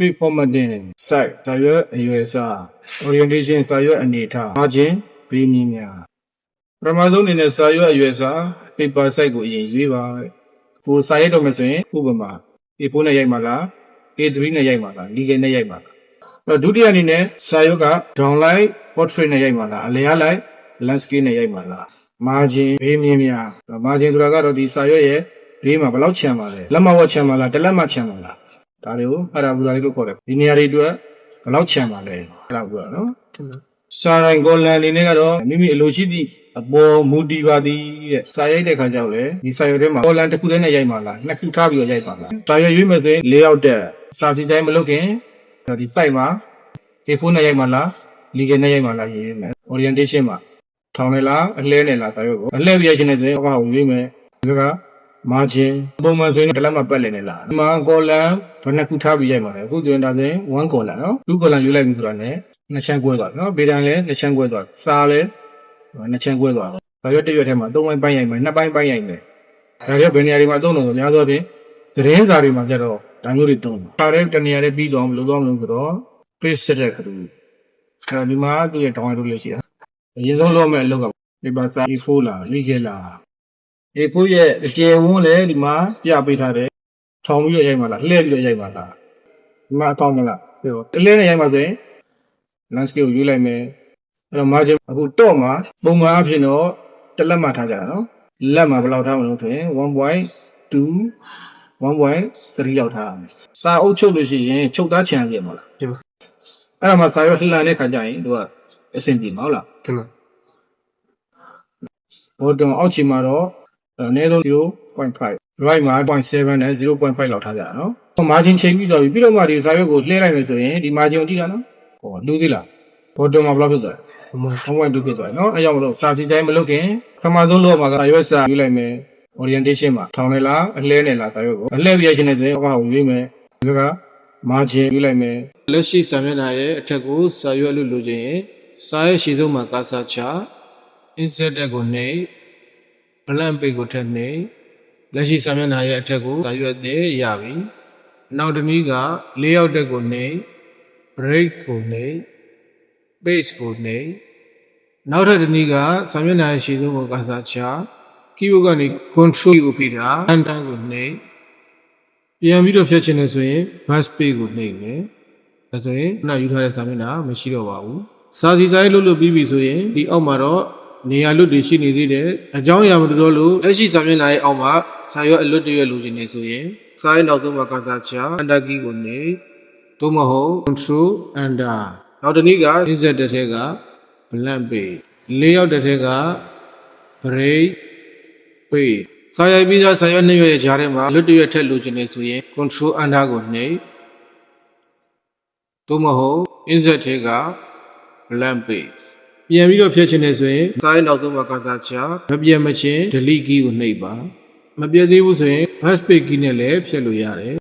Big formatting site စာရွက်အရွယ်အစား orientation စာရွက်အနေအထား margin ဘေးနည်းများပထမဆုံးအနေနဲ့စာရွက်အရွယ်အစား paper site ကိုအရင်ရွေးပါကိုစာရိုက်တော့မယ်ဆိုရင်ဥပမာ A4 နဲ့ရိုက်မှာလား A3 နဲ့ရိုက်မှာလား legal နဲ့ရိုက်မှာလားအဲ့တော့ဒုတိယအနေနဲ့စာရွက်က downline portrait နဲ့ရိုက်မှာလားအလျားလိုက် landscape နဲ့ရိုက်မှာလား margin ဘေးမြင့်များ margin ဆိုတာကတော့ဒီစာရွက်ရဲ့ဘေးမှာဘယ်လောက်ချမ်းပါလဲလက်မဝက်ချမ်းပါလားတစ်လက်မချမ်းပါလား ဒါတွေကိုအဲ့ဒါဘူဇာလေးလို့ခေါ်တယ်ဒီနေရာတွေအတွက်ဘယ်လောက်ချမ်းပါလဲအဲ့ဒါဘူဇာနော်စာရိုင်ကောလန်အနေနဲ့ကတော့မိမိအလိုရှိသည့်အပေါ်မူတည်ပါသည်တဲ့စာရိုက်တဲ့ခါကျတော့လေဒီစာရွက်ထဲမှာကောလန်တစ်ခုတည်းနဲ့ရိုက်ပါလားနှစ်ခုထားပြီးတော့ရိုက်ပါလားစာရွက်ရွေးမယ်ဆိုရင်၄ရောက်တဲ့စာစီတိုင်းမလုပ်ခင်ဒီ site မှာ A4 နဲ့ရိုက်မှာလား legal နဲ့ရိုက်မှာလားရေးမယ် orientation မှာထောင်နေလားအလဲနေလားစာရွက်ကိုအလဲပြရခြင်းနဲ့ဆိုရင်ဟောကိုရွေးမယ်ဒါက margin ပုံမှန်ဆိုရင်တစ်လက်မှပတ်လည်နေလားဒီမှာ column ဘယ်နှစ်ခုထားပြီးရိုက်မှာလဲအခုဆိုရင်ဒါဆိုရင်1 column နော်2 column ယူလိုက်ပြီဆိုတာ ਨੇ နှစ်ချမ်းကွဲသွားပြီနော်ဗေဒံလည်းနှစ်ချမ်းကွဲသွားပြီစာလည်းနှစ်ချမ်းကွဲသွားတယ်ဒါရွက်တစ်ရွက်ထဲမှာ၃ပိုင်းပိုင်းရိုက်မယ်နှစ်ပိုင်းပိုင်းရိုက်မယ်ဒါရွက်ဘယ်နေရာတွေမှာသုံးလို့ဆိုများသောအားဖြင့်သတင်းစာတွေမှာကြတော့ဒါမျိုးတွေသုံးတယ်ခါတဲ့တနေရာတွေပြီးတော့မလို့တော့မလို့ဆိုတော့ page set တဲ့ခါတူအဲဒီမှာသူ့ရဲ့ download လုပ်လို့ရှိတာအရင်ဆုံးလုပ်မယ့်အလုပ်က paper size A4 လား legal လား A4 ရဲ့အကျယ်ဝန်းလည်းဒီမှာပြပေးထားတယ်ထောင်ပြီးတော့ရိုက်မှာလားလှည့်ပြီးတော့ရိုက်မှာလားဒီမှာအကောင်းမလားပြောတလဲနဲ့ရိုက်မှာဆိုရင် landscape ကိုယူလိုက်မယ်အဲ့တော့ margin အခုတော့မှာပုံမှန်အဖြစ်တော့တစ်လက်မှထားကြတာနော်လက်မှာဘယ်လောက်ထားမလို့ဆိုရင်1.2 1.3လောက်ထားရမယ်စာအုပ်ချုပ်လို့ရှိရင်ချုပ်သားချန်ပြမလားဒီမှာအဲ့ဒါမှစာရွက်လှန်တဲ့ခါကျရင်သူကအဆင်ပြေမှာဟုတ်လားဒီမှာဘောတုံအောက်ခြေမှာတော့ အနည်းဆုံး0.5 right မှာ0.7နဲ့0.5လောက်ထားကြတာနော်။ margin ချိန်ပြီးတော့ပြီပြီးတော့မှဒီစာရွက်ကိုလှည့်လိုက်မယ်ဆိုရင်ဒီ margin ကိုကြည့်တာနော်။ဟောလူသေးလား။ဘောတုံမှာဘယ်လောက်ဖြစ်သွားလဲဒီမှာ။1.2ဖြစ်သွားတယ်နော်။အဲကြောင့်မလို့စာစီတိုင်းမလုပ်ခင်ပထမဆုံးလုပ်မှာကစာရွက်စာယူလိုက်မယ် orientation မှာထောင်နေလားအလဲနေလားစာရွက်ကိုအလဲပြရခြင်းနဲ့ဆိုရင်ဟောကိုရွေးမယ်။ဒါက margin ယူလိုက်မယ်လက်ရှိစာမျက်နှာရဲ့အထက်ကိုစာရွက်လို့လိုချင်ရင်စာရဲ့ရှည်ဆုံးမှာကာစာချ insert တက်ကိုနှိပ် blank page ကိုထည့်နှိပ်လက်ရှိစာမျက်နှာရဲ့အထက်ကိုစာရွက်သေးရပြီနောက်တစ်နည်းက layout တက်ကိုနှိပ် break ကိုနှိပ် page ကိုနှိပ်နောက်ထပ်တစ်နည်းကစာမျက်နှာရဲ့ရှည်ဆုံးကိုကာစာချ keyboard ကနေ control ကိုဖိတာ enter ကိုနှိပ်ပြန်ပြီးတော့ဖြတ်ချင်တယ်ဆိုရင် back page ကိုနှိပ်မယ်ဒါဆိုရင်ခုနယူထားတဲ့စာမျက်နှာမရှိတော့ပါဘူးစာစီစာရေးလုပ်လို့ပြီးပြီဆိုရင်ဒီအောက်မှာတော့ နေရာလွတ်တွေရှိနေသေးတယ်အကြောင်းအရာမတူတော့လို့လက်ရှိစာမျက်နှာရဲ့အောက်မှာစာရွက်အလွတ်တရွက်လိုချင်နေဆိုရင်စာရဲ့နောက်ဆုံးမှာကာစာချ enter key ကိုနှိပ်သို့မဟုတ် control enter နောက်တစ်နည်းက insert တဲ့ထဲက blank page layout တဲ့ထဲက break page စာရိုက်ပြီးသားစာရွက်နှစ်ရွက်ရဲ့ကြားထဲမှာလွတ်တရွက်ထက်လိုချင်နေဆိုရင် control enter ကိုနှိပ်သို့မဟုတ် insert ထဲက blank page ပြန်ပြီးတော့ဖြည့်ချင်နေဆိုရင်စာရဲ့နောက်ဆုံးမှာကာစာချမပြန်မချင်း delete key ကိုနှိပ်ပါမပြည့်သေးဘူးဆိုရင် backspace key နဲ့လည်းဖြည့်လို့ရတယ်